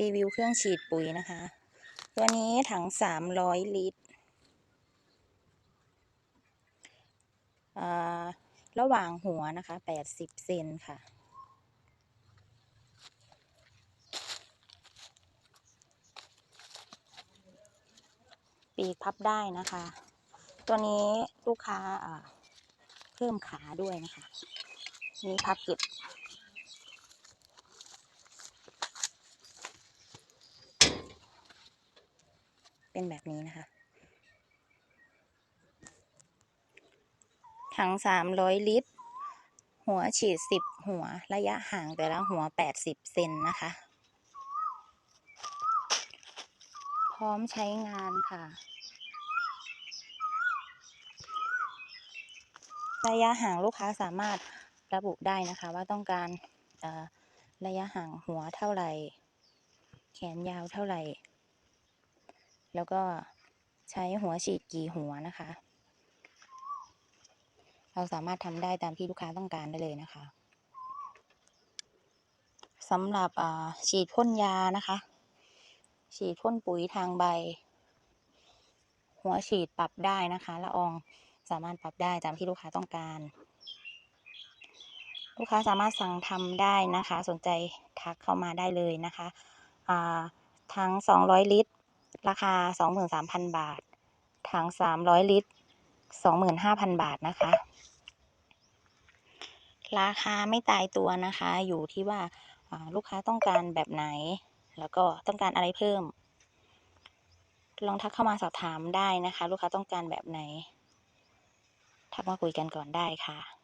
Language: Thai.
รีวิวเครื่องฉีดปุ๋ยนะคะ ตัวนี้ถังสามร้อยลิตรอ่าระหว่างหัวนะคะแปดสิบเซนค่ะ ปีกพับได้นะคะ ตัวนี้ลูกค้าอ่าเพิ่มขาด้วยนะคะ นี่พับเก็บ เป็นแบบนี้นะคะ ถังสามร้อยลิตร หัวฉีดสิบหัวระยะห่างแต่ละหัวแปดสิบเซนนะคะ พร้อมใช้งานค่ะ ระยะห่างลูกค้าสามารถระบุได้นะคะว่าต้องการระยะห่างหัวเท่าไหร่ แขนยาวเท่าไหร่ แล้วก็ใช้หัวฉีดกี่หัวนะคะ เราสามารถทำได้ตามที่ลูกค้าต้องการได้เลยนะคะสำหรับอ่าฉีดพ่นยานะคะ ฉีดพ่นปุ๋ยทางใบ หัวฉีดปรับได้นะคะละอองสามารถปรับได้ตามที่ลูกค้าต้องการ ลูกค้าสามารถสั่งทำได้นะคะ สนใจทักเข้ามาได้เลยนะคะอ่าทั้ง 200 ลิตร ราคา 23,000 บาท ถัง 300 ลิตร 25,000 บาทนะคะ ราคาไม่ตายตัวนะคะ อยู่ที่ว่าอ่าลูกค้าต้องการแบบไหน แล้วก็ต้องการอะไรเพิ่ม ลองทักเข้ามาสอบถามได้นะคะ ลูกค้าต้องการแบบไหน ทักมาคุยกันก่อนได้ค่ะ